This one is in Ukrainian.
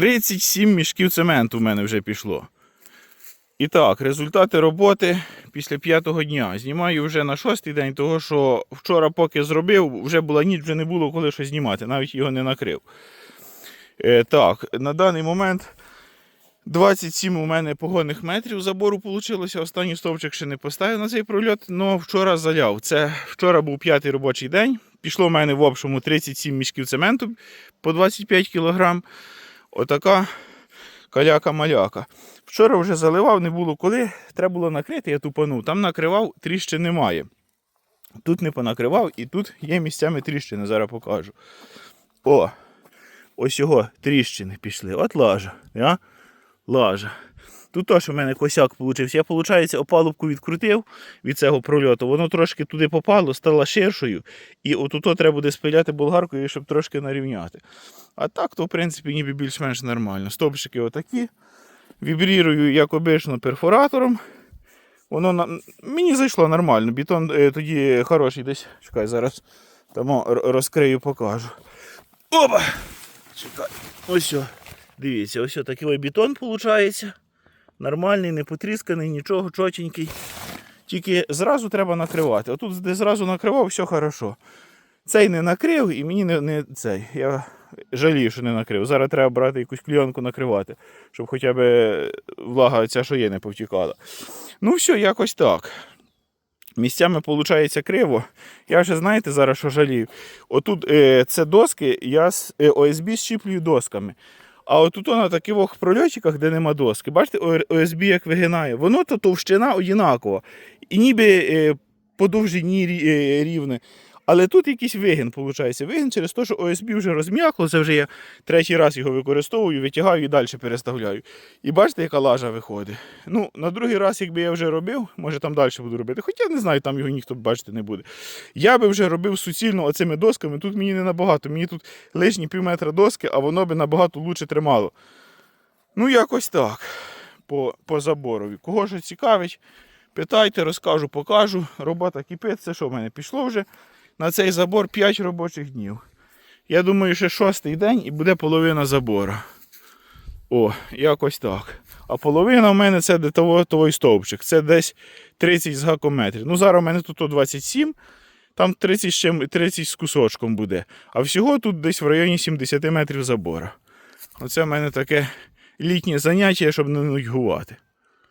37 мішків цементу в мене вже пішло. І так, результати роботи після п'ятого дня. Знімаю вже на шостий день, того що вчора, поки зробив, вже була ніч, вже не було коли щось знімати, навіть його не накрив. Е, так, на даний момент 27 у мене погонних метрів забору вийшло. Останній стовпчик ще не поставив на цей прольот, але вчора заляв. Це вчора був п'ятий робочий день. Пішло в мене в общому 37 мішків цементу по 25 кг. Отака каляка-маляка. Вчора вже заливав, не було коли. Треба було накрити, я тупанув. Там накривав, тріщин немає. Тут не понакривав і тут є місцями тріщини, зараз покажу. О! Ось його тріщини пішли. От лажа. Я? Лажа. Тут теж у мене косяк получився. Я, виходить, опалубку відкрутив від цього прольоту. Воно трошки туди попало, стало ширшою. І отут треба буде спиляти болгаркою, щоб трошки нарівняти. А так, то в принципі ніби більш-менш нормально. Стовпчики отакі. Вібрірую, як обично, перфоратором. Воно на... мені зайшло нормально. Бетон е, тоді хороший десь. Чекай, зараз тому розкрию, покажу. Опа! Чекай. Ось. Дивіться, ось такий бетон виходить. Нормальний, не потрісканий, нічого, чотенький. Тільки зразу треба накривати. Отут, де зразу накривав, все хорошо. Цей не накрив і мені не, не цей. Я жалію, що не накрив. Зараз треба брати якусь кліонку накривати, щоб хоча б влага ця, що є, не повтікала. Ну, все, якось так. Місцями виходить криво. Я вже знаєте зараз, що жалію. Отут е, це доски, я з е, ОСБ щіплюю досками. А отут на таких прольотчиках, де нема доски, бачите, ОСБ як вигинає, воно то товщина одинакова. І ніби е, по довжині е, рівне. Але тут якийсь вигін, виходить. Вигін через те, що ОСБ вже розм'якло, це вже я третій раз його використовую, витягаю і далі переставляю. І бачите, яка лажа виходить. Ну, на другий раз, якби я вже робив, може там далі буду робити. Хоча не знаю, там його ніхто бачити не буде. Я би вже робив суцільно оцими досками. Тут мені не набагато. Мені тут лишні пів метра доски, а воно би набагато лучше тримало. Ну, якось так. По, по заборові. Кого ж цікавить, питайте, розкажу, покажу. Робота кипить. Це що в мене пішло вже на цей забор 5 робочих днів. Я думаю, що шостий день і буде половина забора. О, якось так. А половина в мене це де того, того стовпчик. Це десь 30 з гаком метрів. Ну, зараз у мене тут 27, там 30 з, чим, 30 з кусочком буде. А всього тут десь в районі 70 метрів забора. Оце в мене таке літнє заняття, щоб не нудьгувати.